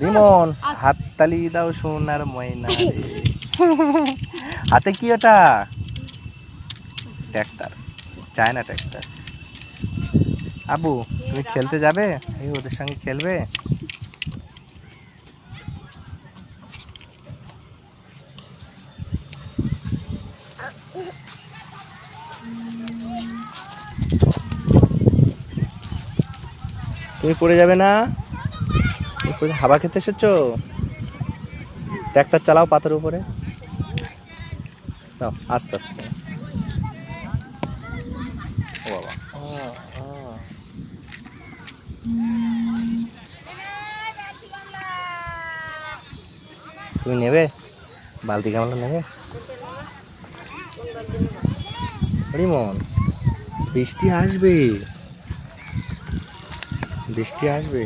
রিমন হাততালি দাও সোনার ময়না। হাতে কি ওটা? ট্র্যাক্টর চায়না ট্র্যাক্টর আবু তুমি খেলতে যাবে? এই ওদের সঙ্গে খেলবে? তুমি পড়ে যাবে না? তুমি হাওয়া খেতে এসেছ? ট্র্যাক্টর চালাও পাথর উপরে। আস্তে আস্তে। ও বাবা। তুমি নেবে? বালতি গামলা নেবে? রিমন, বৃষ্টি আসবে। বৃষ্টি আসবে।